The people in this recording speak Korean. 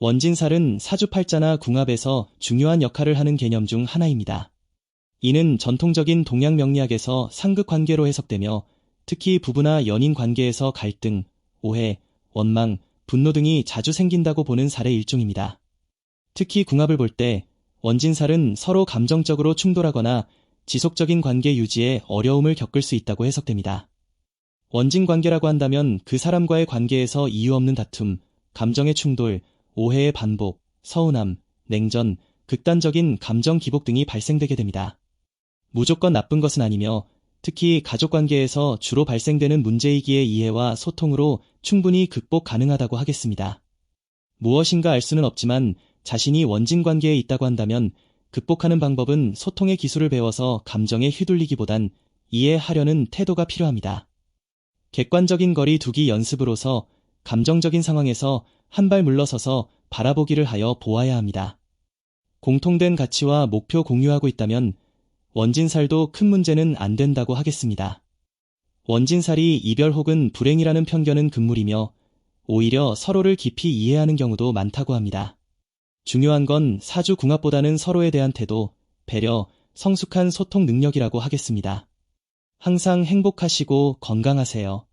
원진살은 사주팔자나 궁합에서 중요한 역할을 하는 개념 중 하나입니다. 이는 전통적인 동양 명리학에서 상극 관계로 해석되며 특히 부부나 연인 관계에서 갈등, 오해, 원망, 분노 등이 자주 생긴다고 보는 살의 일종입니다. 특히 궁합을 볼 때 원진살은 서로 감정적으로 충돌하거나 지속적인 관계 유지에 어려움을 겪을 수 있다고 해석됩니다. 원진 관계라고 한다면 그 사람과의 관계에서 이유 없는 다툼, 감정의 충돌, 오해의 반복, 서운함, 냉전, 극단적인 감정 기복 등이 발생되게 됩니다. 무조건 나쁜 것은 아니며 특히 가족 관계에서 주로 발생되는 문제이기에 이해와 소통으로 충분히 극복 가능하다고 하겠습니다. 무엇인가 알 수는 없지만 자신이 원진 관계에 있다고 한다면 극복하는 방법은 소통의 기술을 배워서 감정에 휘둘리기보단 이해하려는 태도가 필요합니다. 객관적인 거리 두기 연습으로서 감정적인 상황에서 한 발 물러서서 바라보기를 하여 보아야 합니다. 공통된 가치와 목표 공유하고 있다면 원진살도 큰 문제는 안 된다고 하겠습니다. 원진살이 이별 혹은 불행이라는 편견은 금물이며 오히려 서로를 깊이 이해하는 경우도 많다고 합니다. 중요한 건 사주 궁합보다는 서로에 대한 태도, 배려, 성숙한 소통 능력이라고 하겠습니다. 항상 행복하시고 건강하세요.